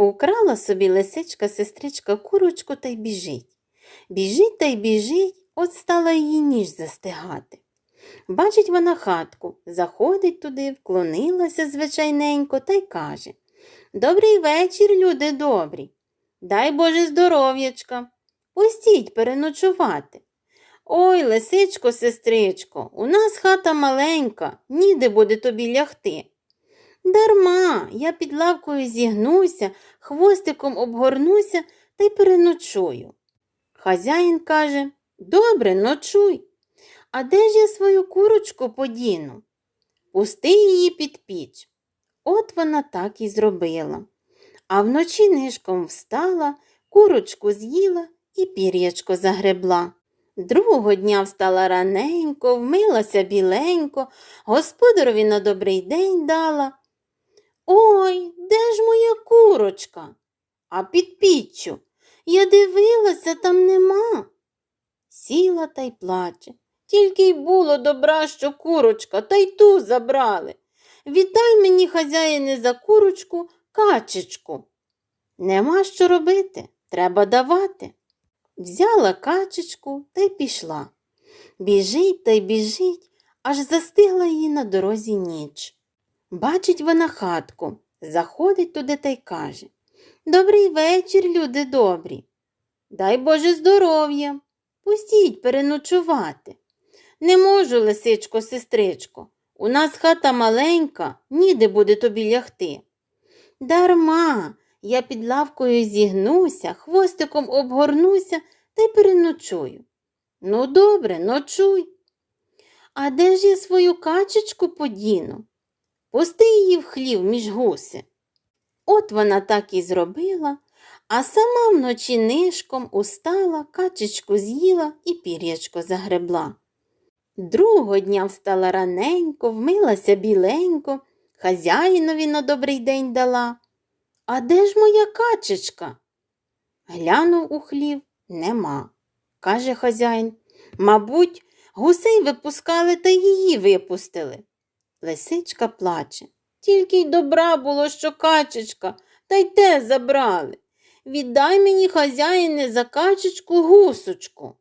Украла собі лисичка сестричка курочку та й біжить. Біжить та й біжить, от стала її ніж застигати. Бачить вона хатку, заходить туди, вклонилася звичайненько та й каже Добрий вечір, люди добрі. Дай Боже здоров'ячка. Пустіть переночувати. Ой, лисичко, сестричко, у нас хата маленька, ніде буде тобі лягти. Дарма, я під лавкою зігнуся, хвостиком обгорнуся та й переночую. Хазяїн каже Добре, ночуй. А де ж я свою курочку подіну? Пусти її під піч. От вона так і зробила. А вночі нишком встала, курочку з'їла і пір'ячко загребла. Другого дня встала раненько, вмилася біленько, господарові на добрий день дала. Ой, де ж моя курочка? А під піччю. Я дивилася, там нема. Сіла та й плаче. Тільки й було добра, що курочка, та й ту забрали. Віддай мені, хазяїне, за курочку качечку. Нема що робити, треба давати. Взяла качечку та й пішла. Біжить та й біжить, аж застигла її на дорозі ніч. Бачить вона хатку, заходить туди та й каже Добрий вечір, люди добрі. Дай Боже здоров'я. Пустіть переночувати. Не можу, лисичко, сестричко. У нас хата маленька, ніде буде тобі лягти. Дарма, я під лавкою зігнуся, хвостиком обгорнуся та й переночую. Ну, добре, ночуй. А де ж я свою качечку подіну? Пусти її в хлів між гуси. От вона так і зробила, а сама вночі нишком устала, качечку з'їла і пір'ячко загребла. Другого дня встала раненько, вмилася біленько, хазяїнові на добрий день дала. А де ж моя качечка? Глянув у хлів нема, каже хазяїн. Мабуть, гусей випускали та її випустили. Лисичка плаче. Тільки й добра було, що качечка, та й те забрали. Віддай мені, хазяїне, за качечку гусочку.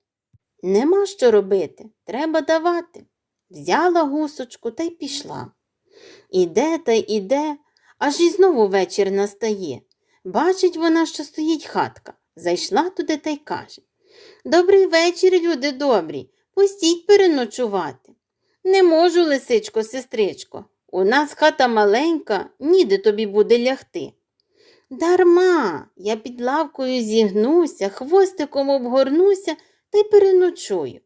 Нема що робити, треба давати. Взяла гусочку та й пішла. Іде та й іде, аж і знову вечір настає. Бачить вона, що стоїть хатка. Зайшла туди та й каже Добрий вечір, люди добрі, пустіть переночувати. Не можу, лисичко, сестричко. У нас хата маленька, ніде тобі буде лягти. Дарма, я під лавкою зігнуся, хвостиком обгорнуся та й переночую.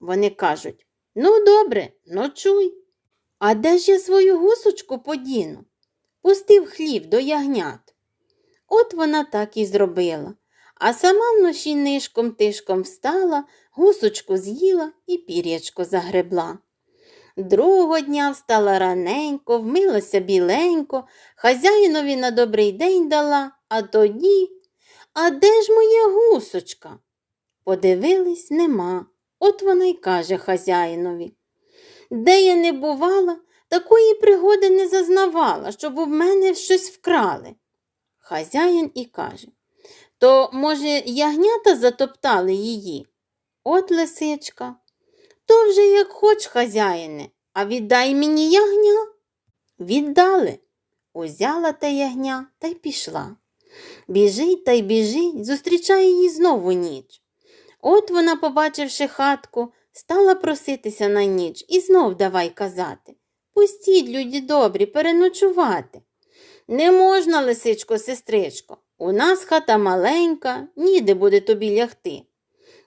Вони кажуть ну, добре, ночуй. А де ж я свою гусочку подіну? Пустив хлів до ягнят. От вона так і зробила, а сама вночі нишком тишком встала, гусочку з'їла і пір'ячко загребла. Другого дня встала раненько, вмилася біленько, хазяїнові на добрий день дала, а тоді, а де ж моя гусочка? Подивились, нема. От вона й каже хазяїнові. Де я не бувала, такої пригоди не зазнавала, щоб у мене щось вкрали. Хазяїн і каже То, може, ягнята затоптали її? От лисичка. То вже як хоч, хазяїне, а віддай мені ягня. Віддали. Узяла та ягня та й пішла. Біжить та й біжить, зустрічає її знову ніч. От вона, побачивши хатку, стала проситися на ніч і знов давай казати Пустіть, люди добрі, переночувати. Не можна, лисичко, сестричко, у нас хата маленька, ніде буде тобі лягти.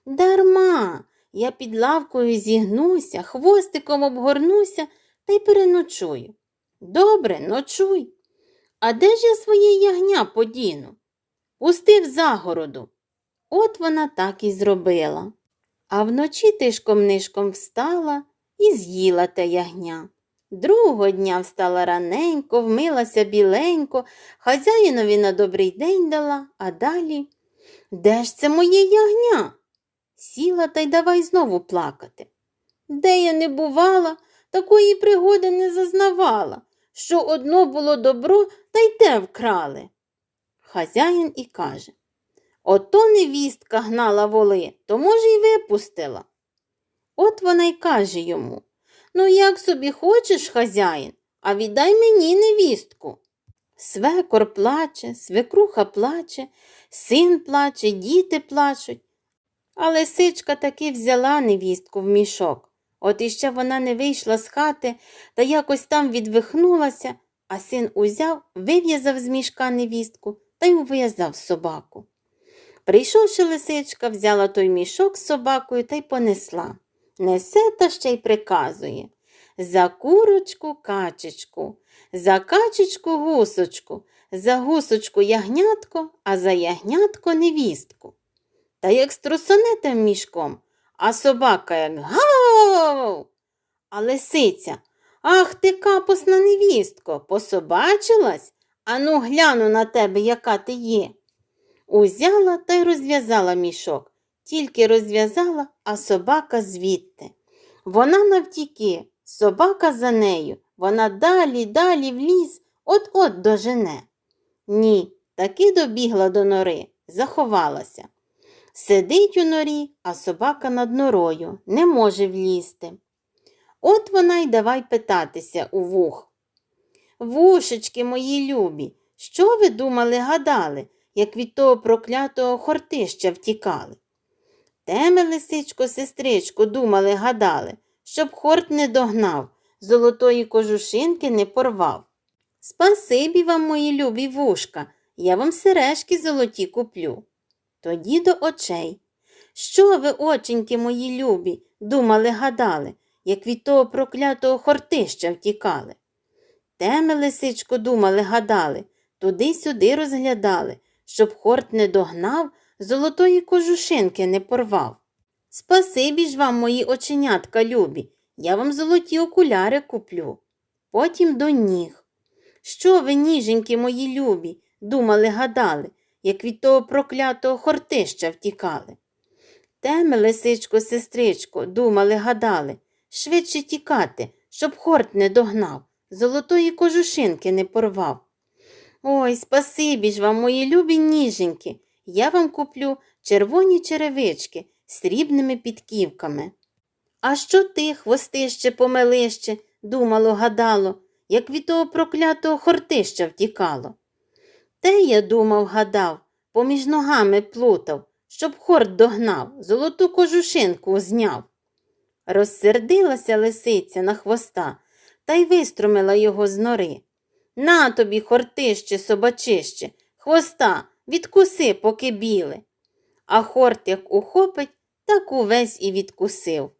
Дарма, я під лавкою зігнуся, хвостиком обгорнуся та й переночую. Добре, ночуй. А де ж я своє ягня подіну? Пустив загороду. От вона так і зробила. А вночі тишком нишком встала і з'їла те ягня. Другого дня встала раненько, вмилася біленько, хазяїнові на добрий день дала, а далі де ж це моє ягня? Сіла та й давай знову плакати. Де я не бувала, такої пригоди не зазнавала, що одно було добро, та й те вкрали. хазяїн і каже Ото невістка гнала воли, то, може, й випустила. От вона й каже йому Ну, як собі хочеш, хазяїн, а віддай мені невістку. Свекор плаче, свекруха плаче, син плаче, діти плачуть. А лисичка таки взяла невістку в мішок. От іще вона не вийшла з хати та якось там відвихнулася, а син узяв, вив'язав з мішка невістку та й ув'язав собаку. Прийшовши лисичка, взяла той мішок з собакою та й понесла. Несе та ще й приказує за курочку качечку, за качечку гусочку, за гусочку ягнятко, а за ягнятко невістку. Та як струсоне тим мішком, а собака як гав. А лисиця, ах ти капусна невістко, пособачилась? Ану гляну на тебе, яка ти є. Узяла та й розв'язала мішок, тільки розв'язала, а собака звідти. Вона навтіки, собака за нею, вона далі, далі в ліс, от-от дожене. Ні, таки добігла до нори, заховалася. Сидить у норі, а собака над норою, не може влізти. От вона й давай питатися у вух. Вушечки мої любі, що ви думали, гадали, як від того проклятого хортища втікали? Теме, лисичко, сестричко, думали, гадали, щоб хорт не догнав, золотої кожушинки не порвав. Спасибі вам, мої любі вушка, я вам сережки золоті куплю. Тоді до очей. Що ви, оченьки мої любі, думали, гадали, як від того проклятого хортища втікали? Теме, лисичко, думали, гадали, туди-сюди розглядали, щоб хорт не догнав, золотої кожушинки не порвав. Спасибі ж вам, мої оченятка любі, я вам золоті окуляри куплю. Потім до ніг. Що ви, ніженьки мої любі, думали, гадали, як від того проклятого хортища втікали? Теме, лисичко, сестричко, думали, гадали, швидше тікати, щоб хорт не догнав, золотої кожушинки не порвав. Ой, спасибі ж вам, мої любі ніженьки, я вам куплю червоні черевички з срібними підківками. А що ти, хвостище помелище, думало, гадало, як від того проклятого хортища втікало? Те я думав, гадав, поміж ногами плутав, щоб хорт догнав, золоту кожушинку зняв. Розсердилася лисиця на хвоста та й виструмила його з нори. На тобі, хортище, собачище, хвоста, відкуси, поки біле. А хорт як ухопить, так увесь і відкусив.